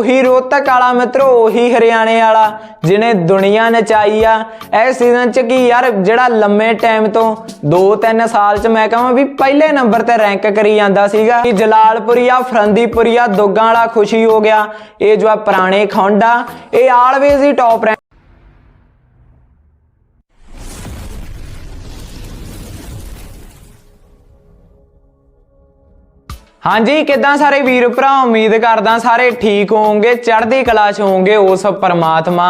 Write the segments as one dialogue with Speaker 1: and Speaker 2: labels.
Speaker 1: ਉਹੀ ਰੋਹਤਕ ਵਾਲਾ ਮਿੱਤਰੋ, ਉਹੀ ਹਰਿਆਣੇ ਵਾਲਾ, ਜਿਹਨੇ ਦੁਨੀਆ ਨਚਾਈ ਆ। ਇਸ ਸੀਜ਼ਨ ਚ ਕੀ ਯਾਰ, ਜਿਹੜਾ ਲੰਮੇ ਟਾਈਮ ਤੋਂ 2-3 ਸਾਲ ਚ ਮੈਂ ਕਹਾਂ ਵੀ ਪਹਿਲੇ ਨੰਬਰ ਤੇ ਰੈਂਕ ਕਰੀ ਜਾਂਦਾ ਸੀਗਾ। ਕਿ ਜਲਾਲਪੁਰੀਆ ਫਰੰਦੀਪੁਰੀਆ ਦੋਗਾਂ ਵਾਲਾ ਖੁਸ਼ੀ ਹੋ ਗਿਆ। ਇਹ ਜੋ ਆ ਪੁਰਾਣੇ ਖੌਂਡਾ ਇਹ ਆਲਵੇਜ਼ ਹੀ ਟੌਪ ਹਾਂਜੀ, ਕਿਦਾਂ ਸਾਰੇ ਵੀਰ ਭਰਾ? ਉਮੀਦ ਕਰਦਾ ਸਾਰੇ ਠੀਕ ਹੋਵੋਗੇ, ਚੜ੍ਹਦੀ ਕਲਾ 'ਚ ਹੋਵੋਗੇ ਉਸ ਪਰਮਾਤਮਾ।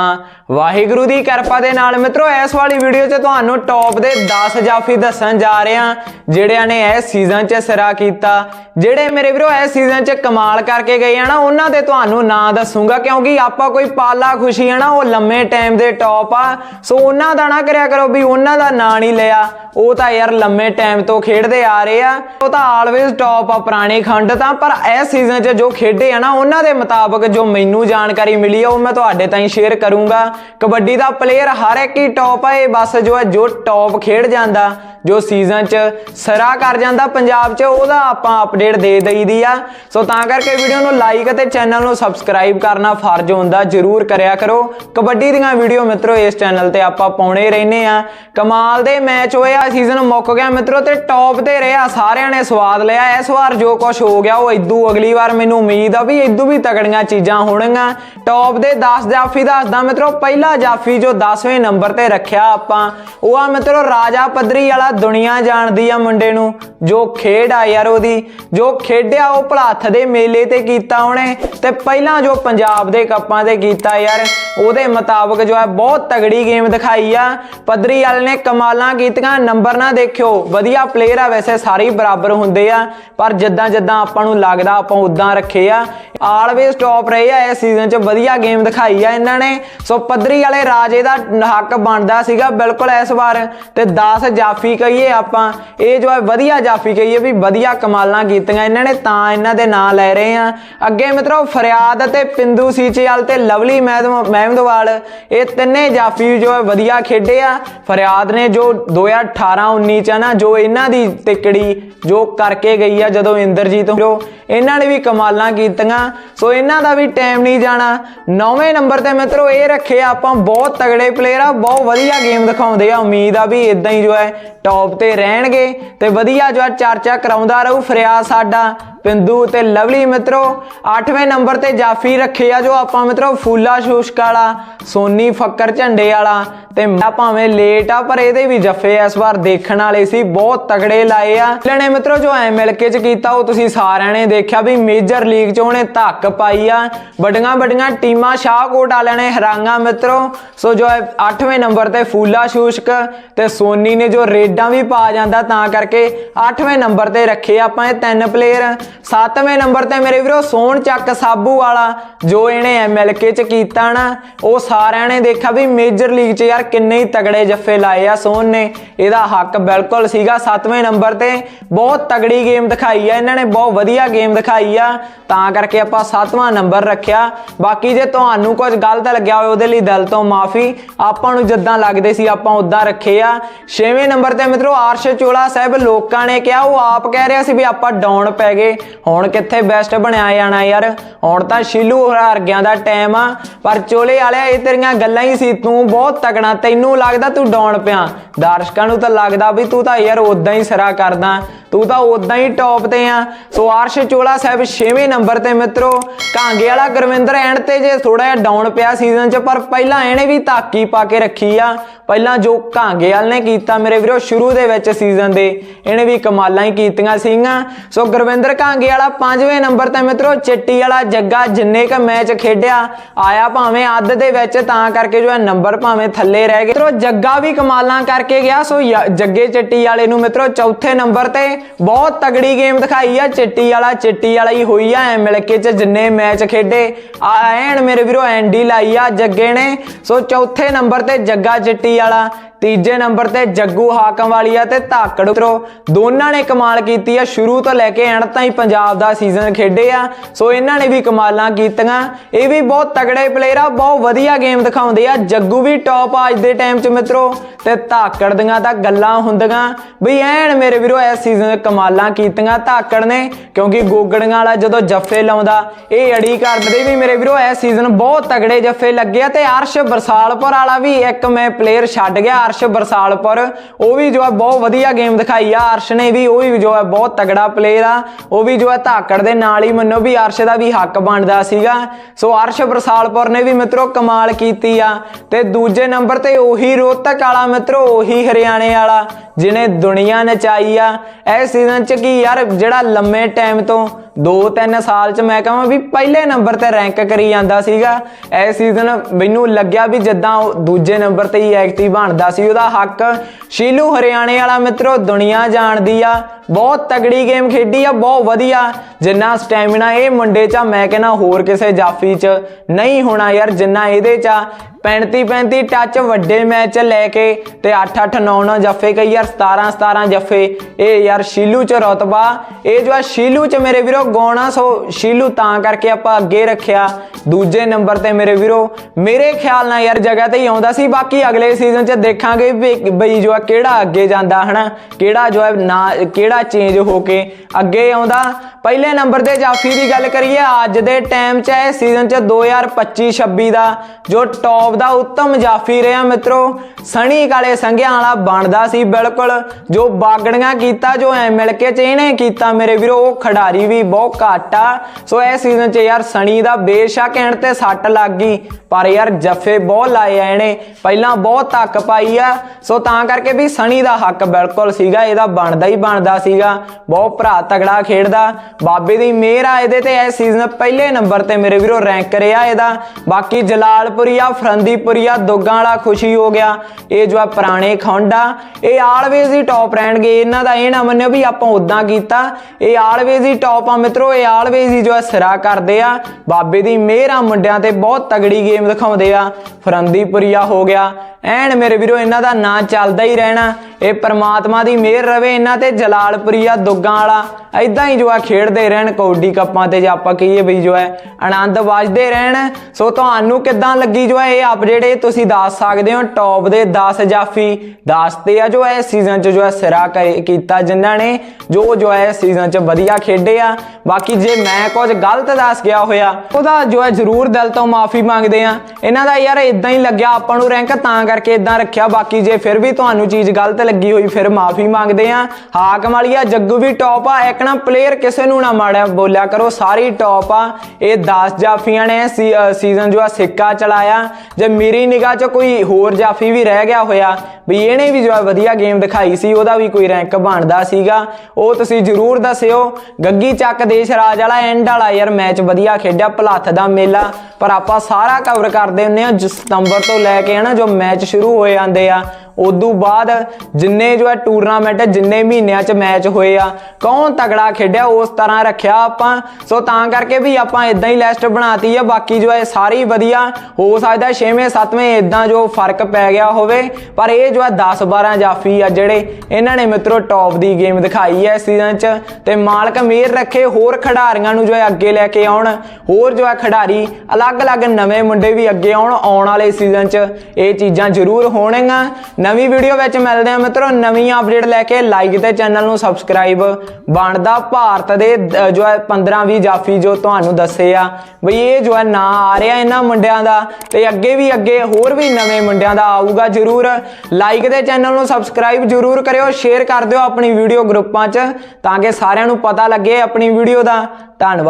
Speaker 1: ਵਾਹਿਗੁਰੂ ਦੀ ਕਿਰਪਾ ਦੇ ਨਾਲ ਮਿੱਤਰੋ, ਇਸ ਵਾਲੀ ਵੀਡੀਓ 'ਚ ਤੁਹਾਨੂੰ ਟੌਪ ਦੇ 10 ਜਾਫੀ ਦੱਸਣ ਜਾ ਰਹੇ ਹਾਂ, ਜਿਹੜਿਆਂ ਨੇ ਇਸ ਸੀਜ਼ਨ 'ਚ ਸਿਰਾ ਕੀਤਾ। ਜਿਹੜੇ ਮੇਰੇ ਵੀਰੋ, ਇਸ ਸੀਜ਼ਨ 'ਚ ਕਮਾਲ ਕਰਕੇ ਗਏ ਆ ਨਾ, ਉਹਨਾਂ ਦੇ ਤੁਹਾਨੂੰ ਨਾਂ ਦੱਸੂਗਾ, ਕਿਉਂਕਿ ਆਪਾਂ ਕੋਈ ਪਾਲਾ ਖੁਸ਼ੀ ਆ ਨਾ, ਉਹ ਲੰਮੇ ਟਾਈਮ ਦੇ ਟੌਪ ਆ। ਸੋ ਉਹਨਾਂ ਦਾ ਨਾ ਕਰਿਆ ਕਰੋ ਵੀ ਉਹਨਾਂ ਦਾ ਨਾਂ ਨਹੀਂ ਲਿਆ। ਉਹ ਤਾਂ ਯਾਰ ਲੰਮੇ ਟਾਈਮ ਤੋਂ ਖੇਡਦੇ ਆ ਰਹੇ ਆ। ਉਹ ਤਾਂ ਆਲਵੇਜ਼ ਟੌਪ ਆ ਪੁਰਾਣੇ ਖੰਡ ਤਾਂ, ਪਰ ਇਸ ਸੀਜ਼ਨ 'ਚ ਜੋ ਖੇਡੇ ਆ ਨਾ, ਉਹਨਾਂ ਦੇ ਮੁਤਾਬਕ ਜੋ ਮੈਨੂੰ ਜਾਣਕਾਰੀ ਮਿਲੀ ਆ, ਉਹ ਮੈਂ ਤੁਹਾਡੇ ਤਾਈਂ ਸ਼ੇਅਰ ਕਰੂੰਗਾ। ਕਬੱਡੀ ਦਾ ਪਲੇਅਰ ਹਰ ਇੱਕ ਹੀ ਟੌਪ ਆ, ਇਹ ਬਸ ਜੋ ਹੈ ਜੋ ਟੌਪ ਖੇਡ ਜਾਂਦਾ। ਜੋ ਸੀਜ਼ਨ 'ਚ ਸਰਾ ਕਰ ਜਾਂਦਾ ਪੰਜਾਬ 'ਚ, ਉਹਦਾ ਆਪਾਂ ਅਪਡੇਟ ਦੇ ਦਈਦੀ ਆ। ਸੋ ਤਾਂ ਕਰਕੇ ਵੀਡੀਓ ਨੂੰ ਲਾਈਕ ਅਤੇ ਚੈਨਲ ਨੂੰ ਸਬਸਕ੍ਰਾਈਬ ਕਰਨਾ ਫਰਜ਼ ਹੁੰਦਾ, ਜਰੂਰ ਕਰਿਆ ਕਰੋ। ਕਬੱਡੀ ਦੀਆਂ ਵੀਡੀਓ ਮਿੱਤਰੋ, ਇਸ ਚੈਨਲ ਤੇ ਆਪਾਂ ਪਾਉਣੇ ਰਹਿੰਦੇ ਆ। ਕਮਾਲ ਦੇ ਮੈਚ ਹੋਏ ਆ ਸੀਜ਼ਨ ਮੁੱਕ ਗਿਆ ਮਿੱਤਰੋ, ਤੇ ਟੌਪ ਤੇ ਰਿਹਾ ਸਾਰਿਆਂ ਨੇ ਸਵਾਦ ਲਿਆ। ਇਸ ਵਾਰ ਜੋ ਕੁਝ ਹੋ ਗਿਆ, ਉਹ ਇਦੋਂ ਅਗਲੀ ਵਾਰ ਮੈਨੂੰ ਉਮੀਦ ਆ ਵੀ ਇਦੋਂ ਵੀ ਤਕੜੀਆਂ ਚੀਜ਼ਾਂ ਹੋਣਗੀਆਂ। ਟੌਪ ਦੇ 10 ਜਾਫੀ ਦੱਸਦਾ ਮਿੱਤਰੋ, ਪਹਿਲਾ ਜਾਫੀ ਜੋ 10ਵੇਂ ਨੰਬਰ ਤੇ ਰੱਖਿਆ ਆਪਾਂ, ਉਹ ਆ ਮਿੱਤਰੋ ਰਾਜਾ ਪੱਧਰੀ ਵਾਲਾ ਦੁਨੀਆ ਜਾਣਦੀ ਆ ਮੁੰਡੇ ਨੂੰ। ਜੋ ਖੇਡ ਆ ਯਾਰ ਉਹਦੀ, ਜੋ ਖੇਡਿਆ ਉਹ ਭਲਾਥ ਦੇ ਮੇਲੇ ਤੇ ਕੀਤਾ ਉਹਨੇ। ਤੇ ਪਹਿਲਾਂ ਜੋ ਪੰਜਾਬ ਦੇ ਕੱਪਾਂ ਤੇ ਕੀਤਾ ਯਾਰ, ਉਹਦੇ ਮੁਤਾਬਕ ਜੋ ਹੈ ਬਹੁਤ ਤਗੜੀ ਗੇਮ ਦਿਖਾਈ ਆ। ਪੱਧਰੀ ਵਾਲੇ ਨੇ ਕਮਾਲਾਂ ਕੀਤੀਆਂ ਨੰਬਰ ਨਾ ਦੇਖਿਓ। ਵਧੀਆ ਪਲੇਅਰ ਆ ਵੈਸੇ, ਸਾਰੇ ਬਰਾਬਰ ਹੁੰਦੇ ਆ। ਪਰ ਜਿੱਦਾਂ ਜਿੱਦਾਂ ਆਪਾਂ ਨੂੰ ਲੱਗਦਾ, ਆਪਾਂ ਉਦਾਂ ਰੱਖੇ ਆ। ਆਲਵੇਜ਼ ਟੌਪ ਰਹੇ ਆ, ਇਸ ਸੀਜ਼ਨ 'ਚ ਵਧੀਆ ਗੇਮ ਦਿਖਾਈ ਆ ਇਹਨਾਂ ਨੇ। ਸੋ ਪੱਧਰੀ ਵਾਲੇ ਰਾਜੇ ਦਾ ਹੱਕ ਬਣਦਾ ਸੀਗਾ ਬਿਲਕੁਲ ਇਸ ਵਾਰ। ਤੇ 10 ਜਾਫੀ ਕਹੀਏ ਆਪਾਂ, ਇਹ ਜੋ ਹੈ ਵਧੀਆ ਜਾਫੀ ਕਹੀਏ ਵੀ ਵਧੀਆ ਕਮਾਲਾਂ ਕੀਤੀਆਂ। ਇਹਨਾਂ ਨੇ ਤਾਂ ਇਹਨਾਂ ਦੇ ਨਾਂ ਲੈ ਰਹੇ ਆ ਅੱਗੇ ਮਿੱਤਰੋ, ਫਰਿਆਦ ਅਤੇ ਪਿੰਦੂ ਸੀਚੇਵਾਲ ਤੇ ਲਵਲੀ ਮਹਿਦਮ- ਮਹਿਮਦਵਾਲ, ਇਹ ਤਿੰਨੇ ਜਾਫੀ ਜੋ ਹੈ ਵਧੀਆ ਖੇਡੇ ਆ। ਫਰਿਆਦ ਨੇ ਜੋ 2018 19 ਚ ਆ ਨਾ, ਜੋ ਇਹਨਾਂ ਦੀ ਟਿਕੜੀ ਜੋ ਕਰਕੇ ਗਈ ਆ ਜਦੋਂ ਇੰਦਰਜੀਤ ਜੋ ਇਹਨਾਂ ਨੇ ਵੀ ਕਮਾਲਾਂ ਕੀਤੀਆਂ। ਸੋ ਇਹਨਾਂ ਦਾ ਵੀ ਟਾਈਮ ਨਹੀਂ ਜਾਣਾ। ਨੌਵੇਂ ਨੰਬਰ ਤੇ ਮਿੱਤਰੋ, ਇਹ ਰੱਖੇ ਆਪਾਂ ਬਹੁਤ ਤਗੜੇ ਪਲੇਅਰ ਆ, ਬਹੁਤ ਵਧੀਆ ਗੇਮ ਦਿਖਾਉਂਦੇ ਆ। ਉਮੀਦ ਆ ਵੀ ਇਦਾਂ ਹੀ ਜੋ ਹੈ ਟੌਪ ਤੇ ਰਹਿਣਗੇ ਤੇ ਵਧੀਆ ਜੋ ਹੈ ਚਰਚਾ ਕਰਾਉਂਦਾ ਰਹੂ ਫਰਿਆਦ ਸਾਡਾ ਪਿੰਦੂ ਤੇ ਲਵਲੀ ਮਿੱਤਰੋ 8ਵੇਂ ਨੰਬਰ ਤੇ ਜਾਫੀ ਰੱਖੇ ਆ ਜੋ ਆਪਾਂ ਮਿੱਤਰੋ, ਫੂਲਾ ਸ਼ੂਸ਼ਕ ਵਾਲਾ, ਸੋਨੀ ਫੱਕਰ ਝੰਡੇ ਵਾਲਾ, ਤੇ ਮੈਂ ਭਾਵੇਂ ਲੇਟ ਆ, ਪਰ ਇਹਦੇ ਵੀ ਜੱਫੇ ਇਸ ਵਾਰ ਦੇਖਣ ਵਾਲੇ ਸੀ, ਬਹੁਤ ਤਗੜੇ ਲਾਏ ਆ। ਲੈਣੇ ਮਿੱਤਰੋ, ਜੋ ਐਮਐਲਕੇ ਚ ਕੀਤਾ, ਉਹ ਤੁਸੀਂ ਸਾਰਿਆਂ ਨੇ ਦੇਖਿਆ ਵੀ ਮੇਜਰ ਲੀਗ ਚ ਉਹਨੇ ਧੱਕ ਪਾਈ ਆ। ਵੱਡੀਆਂ ਵੱਡੀਆਂ ਟੀਮਾਂ ਸ਼ਾਹਕੋਟ ਵਾਲਿਆਂ ਨੇ ਹਰਾਂਗਾ ਮਿੱਤਰੋ। ਸੋ ਜੋ 8ਵੇਂ ਨੰਬਰ ਤੇ ਫੂਲਾ ਸ਼ੂਸ਼ਕ ਤੇ ਸੋਨੀ ਨੇ ਜੋ ਰੇਡਾਂ ਵੀ ਪਾ ਜਾਂਦਾ, ਤਾਂ ਕਰਕੇ 8ਵੇਂ ਨੰਬਰ ਤੇ ਰੱਖੇ ਆਪਾਂ ਇਹ ਤਿੰਨ ਪਲੇਅਰ 7ਵੇਂ ਨੰਬਰ ਤੇ ਮੇਰੇ ਵੀਰੋ ਸੋਹਣ ਚੱਕ ਸਾਬੂ ਵਾਲਾ, ਜੋ ਇਹਨੇ ਐਮਐਲਕੇ ਚ ਕੀਤਾ ਨਾ, ਉਹ ਸਾਰਿਆਂ ਨੇ ਦੇਖਿਆ ਵੀ ਮੇਜਰ ਲੀਗ ਚ ਯਾਰ ਕਿੰਨੇ ਹੀ ਤਗੜੇ ਜੱਫੇ ਲਾਏ ਆ ਸੋਹਣ ਨੇ। ਇਹਦਾ ਹੱਕ ਬਿਲਕੁਲ ਸੀਗਾ 7ਵੇਂ ਨੰਬਰ ਤੇ। ਬਹੁਤ ਤਗੜੀ ਗੇਮ ਦਿਖਾਈ ਆ, ਇਹਨਾਂ ਨੇ ਬਹੁਤ ਵਧੀਆ ਗੇਮ ਦਿਖਾਈ ਆ। ਤਾਂ ਕਰਕੇ ਆਪਾਂ 7ਵਾਂ ਨੰਬਰ ਰੱਖਿਆ। ਬਾਕੀ ਜੇ ਤੁਹਾਨੂੰ ਕੁਝ ਗਲਤ ਲੱਗਿਆ ਹੋਵੇ, ਉਹਦੇ ਲਈ ਦਿਲ ਤੋਂ ਮਾਫੀ। ਆਪਾਂ ਨੂੰ ਜਿੱਦਾਂ ਲੱਗਦੇ ਸੀ, ਆਪਾਂ ਉਦਾਂ ਰੱਖੇ ਆ। 6ਵੇਂ ਨੰਬਰ ਤੇ ਮਿੱਤਰੋ, ਆਰਸ਼ ਚੋਲਾ ਸਾਹਿਬ ਲੋਕਾਂ ਨੇ ਕਿਹਾ, ਉਹ ਆਪ ਕਹਿ ਰਿਹਾ ਸੀ ਵੀ ਆਪਾਂ ਡਾਊਨ ਪੈ ਗਏ। ਹੁਣ ਕਿੱਥੇ ਬੈਸਟ ਬਣਿਆ ਜਾਣਾ ਯਾਰ? ਹੁਣ ਤਾਂ ਸ਼ਿਲੂ ਹਰਗਿਆਂ ਦਾ ਟਾਈਮ ਆ। ਪਰ ਚੋਲੇ ਵਾਲਿਆ, ਇਹ ਤੇਰੀਆਂ ਗੱਲਾਂ ਹੀ ਸੀ। ਤੂੰ ਬਹੁਤ ਤਗੜਾ ਤੈਨੂੰ ਲੱਗਦਾ ਤੂੰ ਡਾਉਣ ਪਿਆ। ਦਰਸ਼ਕਾਂ ਨੂੰ ਤਾਂ ਲੱਗਦਾ ਵੀ ਤੂੰ ਤਾਂ ਯਾਰ ਉਦਾਂ ਹੀ ਸਿਰਾ ਕਰਦਾ। ਤੂੰ ਤਾਂ ਉਦਾਂ ਹੀ ਟੌਪ ਤੇ ਆ। ਸੋ ਆਰਸ਼ ਚੋਲਾ ਸਾਹਿਬ 6ਵੇਂ ਨੰਬਰ ਤੇ ਮਿੱਤਰੋ ਕਾਂਗੇ ਵਾਲਾ ਗੁਰਵਿੰਦਰ ਐਂਡ ਤੇ ਜੇ ਥੋੜਾ ਜਿਹਾ ਡਾਊਨ ਪਿਆ ਸੀਜ਼ਨ 'ਚ, ਪਰ ਪਹਿਲਾਂ ਇਹਨੇ ਵੀ ਤਾਕੀ ਪਾ ਕੇ ਰੱਖੀ ਆ। ਪਹਿਲਾਂ ਜੋ ਕਾਂਗੇ ਵਾਲ ਨੇ ਕੀਤਾ ਮੇਰੇ ਵੀਰੋ, ਸ਼ੁਰੂ ਦੇ ਵਿੱਚ ਸੀਜ਼ਨ ਦੇ, ਇਹਨੇ ਵੀ ਕਮਾਲਾਂ ਹੀ ਕੀਤੀਆਂ ਸੀਗੀਆਂ। ਸੋ ਗੁਰਵਿੰਦਰ ਕਾਂਗੇ ਵਾਲਾ 5ਵੇਂ ਨੰਬਰ ਤੇ ਮਿੱਤਰੋ, ਚਿੱਟੀ ਵਾਲਾ ਜੱਗਾ ਜਿੰਨੇ ਕ ਮੈਚ ਖੇਡਿਆ, ਆਇਆ ਭਾਵੇਂ ਅੱਧ ਦੇ ਵਿੱਚ, ਤਾਂ ਕਰਕੇ ਜੋ ਹੈ ਨੰਬਰ ਭਾਵੇਂ ਥੱਲੇ ਰਹਿ ਗਏ। ਮਿੱਤਰੋ, ਜੱਗਾ ਵੀ ਕਮਾਲਾਂ ਕਰਕੇ ਗਿਆ। ਸੋ य- ਜੱਗੇ ਚਿੱਟੀ ਵਾਲੇ ਨੂੰ ਮਿੱਤਰੋ, ਚੌਥੇ ਨੰਬਰ ਤੇ ਬਹੁਤ ਤਗੜੀ ਗੇਮ ਦਿਖਾਈ ਆ। ਚਿੱਟੀ ਵਾਲਾ ਚਿੱਟੀ ਵਾਲਾ ਹੀ ਹੋਈ ਆ। ਐਮਐਲਕੇ ਚ ਜਿੰਨੇ ਮੈਚ ਖੇਡੇ। ਐਨ ਮੇਰੇ ਵੀਰੋ ਐਂਡੀ ਲਾਈ ਆ, ਜੱਗੇ ਨੇ। ਸੋ ਚੌਥੇ ਨੰਬਰ ਤੇ ਜੱਗਾ ਚਿੱਟੀ ਵਾਲਾ। ਤੀਜੇ ਨੰਬਰ ਤੇ ਜੱਗੂ ਹਾਕਮ ਵਾਲੀ ਆ ਤੇ ਧਾਕੜ ਮਿੱਤਰੋ ਦੋਨਾਂ ਨੇ ਕਮਾਲ ਕੀਤੀ ਆ। ਸ਼ੁਰੂ ਤੋਂ ਲੈ ਕੇ ਐਂਡ ਤਾਈਂ ਪੰਜਾਬ ਦਾ ਸੀਜ਼ਨ ਖੇਡੇ ਆ। ਸੋ ਇਹਨਾਂ ਨੇ ਵੀ ਕਮਾਲਾਂ ਕੀਤੀਆਂ। ਇਹ ਵੀ ਬਹੁਤ ਤਗੜੇ ਪਲੇਅਰ ਆ। ਬਹੁਤ ਵਧੀਆ ਗੇਮ ਦਿਖਾਉਂਦੇ ਆ। ਜੱਗੂ ਵੀ ਟੌਪ ਆ ਅੱਜ ਦੇ ਟਾਈਮ 'ਚ ਮਿੱਤਰੋ। ਤੇ ਧਾਕੜ ਦੀਆਂ ਤਾਂ ਗੱਲਾਂ ਹੁੰਦੀਆਂ। ਬਈ ਐਨ ਮੇਰੇ ਵੀਰੋ, ਇਸ ਸੀਜ਼ਨ ਕਮਾਲਾਂ ਕੀਤੀਆਂ ਧਾਕੜ ਨੇ। ਕਿਉਂਕਿ ਗੋਗੜੀਆਂ ਵਾਲਾ ਜਦੋਂ ਜੱਫੇ ਲਾਉਂਦਾ, ਇਹ ਅੜੀ ਕਰਦੇ ਵੀ ਮੇਰੇ ਵੀਰੋ, ਇਸ ਸੀਜ਼ਨ ਬਹੁਤ ਤਗੜੇ ਜੱਫੇ ਲੱਗੇ ਆ। ਤੇ ਅਰਸ਼ ਬਰਸਾਲਪੁਰ ਵਾਲਾ ਵੀ ਇੱਕ ਮੈਂ ਪਲੇਅਰ ਛੱਡ ਗਿਆ। ਅਰਸ਼ ਬਰਸਾਲਪੁਰ, ਉਹ ਵੀ ਜੋ ਹੈ ਬਹੁਤ ਵਧੀਆ ਗੇਮ ਦਿਖਾਈ ਆ। ਅਰਸ਼ ਨੇ ਵੀ ਉਹ ਵੀ ਜੋ ਹੈ ਬਹੁਤ ਤਗੜਾ ਪਲੇਅਰ ਆ। ਉਹ ਵੀ ਜੋ ਹੈ ਧਾਕੜ ਦੇ ਨਾਲ ਹੀ ਮੰਨੋ ਵੀ ਅਰਸ਼ ਦਾ ਵੀ ਹੱਕ ਬਣਦਾ ਸੀਗਾ। ਸੋ ਅਰਸ਼ ਬਰਸਾਲਪੁਰ ਨੇ ਵੀ ਮਿੱਤਰੋ ਕਮਾਲ ਕੀਤੀ ਆ। ਤੇ ਦੂਜੇ ਨੰਬਰ ਤੇ ਉਹੀ ਰੋਹਤਕ ਵਾਲਾ ਮਿੱਤਰੋ, ਉਹੀ ਹਰਿਆਣੇ ਵਾਲਾ, ਜਿਹਨੇ ਦੁਨੀਆ ਨਚਾਈ ਆ। ਇਹ ਸੀਜ਼ਨ ਚ ਕੀ ਯਾਰ, ਜਿਹੜਾ ਲੰਮੇ ਟਾਈਮ ਤੋਂ 2-3 ਸਾਲ ਚ ਮੈਂ ਕਹਾਂ ਵੀ ਪਹਿਲੇ ਨੰਬਰ ਤੇ ਰੈਂਕ ਕਰੀ ਜਾਂਦਾ ਸੀਗਾ। ਇਹ ਸੀਜ਼ਨ ਮੈਨੂੰ ਲੱਗਿਆ ਵੀ ਜਿੱਦਾਂ ਉਹ ਦੂਜੇ ਨੰਬਰ ਤੇ ਹੀ ਐਕਟਿਵ ਬਣਦਾ ਸੀ, ਉਹਦਾ ਹੱਕ ਸ਼ੀਲੂ ਹਰਿਆਣੇ ਵਾਲਾ ਮਿੱਤਰੋ ਦੁਨੀਆ ਜਾਣਦੀ ਆ। ਬਹੁਤ ਤਗੜੀ ਗੇਮ ਖੇਡੀ ਆ, ਬਹੁਤ ਵਧੀਆ। ਜਿੰਨਾ ਸਟੈਮਿਨਾ ਇਹ ਮੁੰਡੇ ਚ ਮੈਂ ਕਹਿੰਦਾ ਹੋਰ ਕਿਸੇ ਜਾਫੀ ਚ ਨਹੀਂ ਹੋਣਾ ਯਾਰ, ਜਿੰਨਾ ਇਹਦੇ ਚ ਆ। 35 35 ਟੱਚ ਵੱਡੇ ਮੈਚ ਲੈ ਕੇ ਤੇ 8 8 9 9 ਜੱਫੇ ਕਈ ਯਾਰ 17 17 ਜੱਫੇ। ਇਹ ਯਾਰ ਸ਼ੀਲੂ ਚ ਰਤਬਾ। ਇਹ ਜੋ ਆ, ਸ਼ੀਲੂ ਚ ਮੇਰੇ ਵੀਰੋ, ਗਾਉਣਾ ਸੋ ਸ਼ੀਲੂ ਤਾਂ ਕਰਕੇ ਆਪਾਂ ਅੱਗੇ ਰੱਖਿਆ। ਦੂਜੇ ਨੰਬਰ ਤੇ ਮੇਰੇ ਵੀਰੋ, ਮੇਰੇ ਖਿਆਲ ਨਾਲ ਯਾਰ ਜਗ੍ਹਾ ਤੇ ਹੀ ਆਉਂਦਾ ਸੀ, ਬਾਕੀ ਅਗਲੇ ਸੀਜ਼ਨ ਚ ਦੇਖਾਂਗੇ ਵੀ ਬਈ ਜੋ ਆ ਕਿਹੜਾ ਅੱਗੇ ਜਾਂਦਾ, ਹਨਾ? ਕਿਹੜਾ ਜੋ ਹੈ ਨਾ, ਕਿਹੜਾ ਚੇਂਜ ਹੋ ਕੇ ਅੱਗੇ ਆਉਂਦਾ? ਪਹਿਲੇ ਨੰਬਰ ਤੇ ਜਾਫੀ ਦੀ ਗੱਲ ਕਰੀਏ, ਅੱਜ ਦੇ ਟਾਈਮ 'ਚ ਇਹ ਸੀਜ਼ਨ 'ਚ 2025-26 ਦਾ ਜੋ ਟੌਪ ਦਾ ਉੱਤਮ ਜਾਫੀ ਰਿਹਾ ਮਿੱਤਰੋ, ਸਣੀ ਕਾਲੇ ਸੰਘਿਆਂ ਵਾਲਾ ਬਣਦਾ ਸੀ ਬਿਲਕੁਲ। ਜੋ ਬਾਗੜੀਆਂ ਕੀਤਾ, ਜੋ ਐ ਮਿਲ ਕੇ ਚ ਇਹਨੇ ਕੀਤਾ ਮੇਰੇ ਵੀਰੋ, ਉਹ ਖਿਡਾਰੀ ਵੀ ਬਹੁਤ ਘੱਟ। ਆ ਸੋ ਇਹ ਸੀਜ਼ਨ 'ਚ ਯਾਰ ਸਣੀ ਦਾ ਬੇਸ਼ੱਕ ਕਹਿਣ ਤੇ ਸੱਟ ਲੱਗ ਗਈ। ਪਰ ਯਾਰ ਜੱਫੇ ਬਹੁਤ ਲਾਏ ਆ ਇਹਨੇ ਪਹਿਲਾਂ ਬਹੁਤ ਤੱਕ ਪਾਈ ਆ। ਸੋ ਤਾਂ ਕਰਕੇ ਵੀ ਸਣੀ ਦਾ ਹੱਕ ਬਿਲਕੁਲ ਸੀਗਾ। ਇਹਦਾ ਬਣਦਾ ਹੀ ਬਣਦਾ ਸੀਗਾ। ਬਹੁਤ ਭਰਾ ਤਗੜਾ ਖੇਡਦਾ। ਬਾਬੇ ਦੀ ਮਿਹਰ ਆ ਇਹਦੇ ਤੇ। ਇਹ ਸੀਜ਼ਨ ਪਹਿਲੇ ਨੰਬਰ ਤੇ ਮੇਰੇ ਵੀਰੋ ਰੈਂਕ ਰਿਹਾ ਇਹਦਾ। ਬਾਕੀ ਜਲਾਲਪੁਰੀਆ, ਫਰੰਦੀਪੁਰੀਆ, ਦੋਗਾਂ ਵਾਲਾ ਖੁਸ਼ੀ ਹੋ ਗਿਆ। ਇਹ ਜੋ ਆ ਪੁਰਾਣੇ ਖੌਂਡਾ ਇਹ ਆਲਵੇਜ਼ ਹੀ ਟੌਪ ਰਹਿਣਗੇ। ਇਹਨਾਂ ਦਾ ਇਹ ਨਾ ਮੰਨਿਓ ਵੀ ਆਪਾਂ ਉਦਾਂ ਕੀਤਾ। ਇਹ ਆਲਵੇਜ਼ ਹੀ ਟੌਪ ਆ ਮਿੱਤਰੋ। ਇਹ ਆਲਵੇਜ਼ ਹੀ ਜੋ ਆ ਸਿਰਾ ਕਰਦੇ ਆ। ਬਾਬੇ ਦੀ ਮਿਹਰ ਆ ਮੁੰਡਿਆਂ ਤੇ ਬਹੁਤ ਤਗੜੀ ਗੇਮ ਦਿਖਾਉਂਦੇ ਆ। ਫਰੰਦੀਪੁਰੀਆ ਹੋ ਗਿਆ। ਐਨ ਮੇਰੇ ਵੀਰੋ, ਇਹਨਾਂ ਦਾ ਨਾਂ ਚੱਲਦਾ ਹੀ ਰਹਿਣਾ। ਇਹ ਪ੍ਰਮਾਤਮਾ ਦੀ ਮਿਹਰ ਰਵੇ ਇਹਨਾਂ ਤੇ, ਜਲਾਲਪੁਰੀਆ ਦੁੱਗਾਂ ਵਾਲਾ। ਐਦਾਂ ਹੀ ਜੋ ਆ ਖੇਡਦੇ ਰਹਿਣ ਕੌਡੀ ਕੱਪਾਂ ਤੇ ਜੇ ਆਪਾਂ ਕਹੀਏ ਵੀ ਜੋ ਹੈ ਆਨੰਦ ਵਾਜਦੇ ਰਹਿਣ। ਸੋ ਤੁਹਾਨੂੰ ਕਿੱਦਾਂ ਲੱਗੀ ਜੋ ਹੈ ਇਹ ਅਪਡੇਟ ਇਹ ਤੁਸੀਂ ਦੱਸ ਸਕਦੇ ਹੋ ਟੌਪ ਦੇ 10 ਜਾਫੀ 10 ਆ ਜੋ ਹੈ ਸੀਜ਼ਨ ਚ ਜੋ ਹੈ ਸਿਰਾ ਕੀਤਾ ਜਿਨ੍ਹਾਂ ਨੇ। ਜੋ ਜੋ ਹੈ ਸੀਜ਼ਨ ਚ ਵਧੀਆ ਖੇਡੇ ਆ। ਬਾਕੀ ਜੇ ਮੈਂ ਕੁਝ ਗਲਤ ਦੱਸ ਗਿਆ ਹੋਇਆ, ਉਹਦਾ ਜੋ ਹੈ ਜ਼ਰੂਰ ਦਿਲ ਤੋਂ ਮਾਫੀ ਮੰਗਦੇ ਆ। ਇਹਨਾਂ ਦਾ ਯਾਰ ਇਦਾਂ ਹੀ ਲੱਗਿਆ, ਆਪਾਂ ਨੂੰ ਰੈਂਕ ਤਾਂ ਕਰਕੇ ਇਦਾਂ ਰੱਖਿਆ। ਬਾਕੀ ਜੇ ਫਿਰ ਵੀ ਤੁਹਾਨੂੰ ਚੀਜ਼ ਗਲਤ ਲੱਗੀ ਹੋਈ, ਫਿਰ ਮਾਫੀ ਮੰਗਦੇ ਆ ਹਾਕਮ ਵਾਲੀਆ ਜੱਗੂ ਵੀ ਟੌਪ ਆ। ਇੱਕ ਨਾ ਪਲੇਅਰ ਕਿਸੇ ਨੂੰ ਨਾ ਮਾੜਾ ਬੋਲਿਆ ਕਰੋ, ਸਾਰੀ ਟੌਪ ਆ। ਇਹ 10 ਜਾਫੀਆਂ ਨੇ ਸੀਜ਼ਨ ਜੋ ਆ ਸਿੱਕਾ ਚਲਾਇਆ। ਜੇ ਮੇਰੀ ਨਿਗਾਹ 'ਚ ਕੋਈ ਹੋਰ ਜਾਫੀ ਵੀ ਰਹਿ ਗਿਆ ਹੋਇਆ, ਵੀ ਇਹਨੇ ਵੀ ਜੋ ਵਧੀਆ ਗੇਮ ਦਿਖਾਈ ਸੀ, ਉਹਦਾ ਵੀ ਕੋਈ ਰੈਂਕ ਬਣਦਾ ਸੀਗਾ। ਉਹ ਤੁਸੀਂ ਜਰੂਰ ਦੱਸਿਓ। ਗੱਗੀ ਚੱਕ ਦੇਸ਼ ਰਾਜ ਵਾਲਾ ਐਂਡ ਵਾਲਾ ਯਾਰ ਮੈਚ ਵਧੀਆ ਖੇਡਿਆ, ਭਲੱਥ ਦਾ ਮੇਲਾ। ਪਰ ਆਪਾਂ ਸਾਰਾ ਕਵਰ ਕਰਦੇ ਹੁੰਨੇ ਆ ਸਤੰਬਰ ਤੋਂ ਲੈ ਕੇ ਹਨਾ, ਜੋ ਮੈਚ ਸ਼ੁਰੂ ਹੋਏ ਜਾਂਦੇ ਆ। ਉਦੋਂ ਬਾਅਦ ਜਿੰਨੇ ਜੋ ਹੈ ਟੂਰਨਾਮੈਂਟ ਜਿੰਨੇ ਮਹੀਨਿਆਂ 'ਚ ਮੈਚ ਹੋਏ ਆ, ਕੌਣ ਤਗੜਾ ਖੇਡਿਆ, ਉਸ ਤਰ੍ਹਾਂ ਰੱਖਿਆ ਆਪਾਂ। ਸੋ ਤਾਂ ਕਰਕੇ ਵੀ ਆਪਾਂ ਇਦਾਂ ਹੀ ਲਿਸਟ ਬਣਾਤੀ ਆ, ਬਾਕੀ ਜੋ ਹੈ ਸਾਰੀ ਵਧੀਆ ਹੋ ਸਕਦਾ 6ਵੇਂ 7ਵੇਂ ਇਦਾਂ ਜੋ ਫ਼ਰਕ ਪੈ ਗਿਆ ਹੋਵੇ। ਪਰ ਇਹ ਜੋ ਹੈ 10 12 ਜਾਫੀ ਆ, ਜਿਹੜੇ ਇਹਨਾਂ ਨੇ ਮਿੱਤਰੋ ਟੌਪ ਦੀ ਗੇਮ ਦਿਖਾਈ ਹੈ ਇਸ ਸੀਜ਼ਨ 'ਚ, ਤੇ ਮਾਲਕ ਮਿਹਰ ਰੱਖੇ ਹੋਰ ਖਿਡਾਰੀਆਂ ਨੂੰ ਜੋ ਹੈ ਅੱਗੇ ਲੈ ਕੇ ਆਉਣ, ਹੋਰ ਜੋ ਹੈ ਖਿਡਾਰੀ ਅਲੱਗ ਅਲੱਗ-ਅਲੱਗ ਨਵੇਂ ਮੁੰਡੇ ਵੀ ਅੱਗੇ ਆਉਣ ਆਉਣ ਵਾਲੇ ਸੀਜ਼ਨ 'ਚ ਇਹ ਚੀਜ਼ਾਂ ਜ਼ਰੂਰ ਹੋਣਗੀਆਂ। ਨਵੀਂ ਵੀਡੀਓ ਵਿੱਚ ਮਿਲਦੇ ਆ ਮਿੱਤਰੋ ਨਵੀਂ ਅਪਡੇਟ ਲੈ ਕੇ ਲਾਈਕ ਤੇ ਚੈਨਲ ਨੂੰ ਸਬਸਕ੍ਰਾਈਬ ਬਣਦਾ ਭਾਰਤ ਦੇ ਅ, ਜੋ ਹੈ 15 20 ਜਾਫੀ ਜੋ ਤੁਹਾਨੂੰ ਦੱਸੇ ਆ ਬਈ ਇਹ ਜੋ ਹੈ ਨਾਂ ਆ ਰਿਹਾ ਇਹਨਾਂ ਮੁੰਡਿਆਂ ਦਾ ਤੇ ਅੱਗੇ ਵੀ ਅੱਗੇ ਹੋਰ ਵੀ ਨਵੇਂ ਮੁੰਡਿਆਂ ਦਾ ਆਊਗਾ ਜ਼ਰੂਰ। ਲਾਈਕ ਤੇ ਚੈਨਲ ਨੂੰ ਸਬਸਕ੍ਰਾਈਬ ਜ਼ਰੂਰ ਕਰਿਓ ਸ਼ੇਅਰ ਕਰ ਦਿਓ ਆਪਣੀ ਵੀਡੀਓ ਗਰੁੱਪਾਂ 'ਚ ਤਾਂ ਕਿ ਸਾਰਿਆਂ ਨੂੰ ਪਤਾ ਲੱਗੇ ਆਪਣੀ ਵੀਡੀਓ ਦਾ। ਧੰਨਵਾਦ।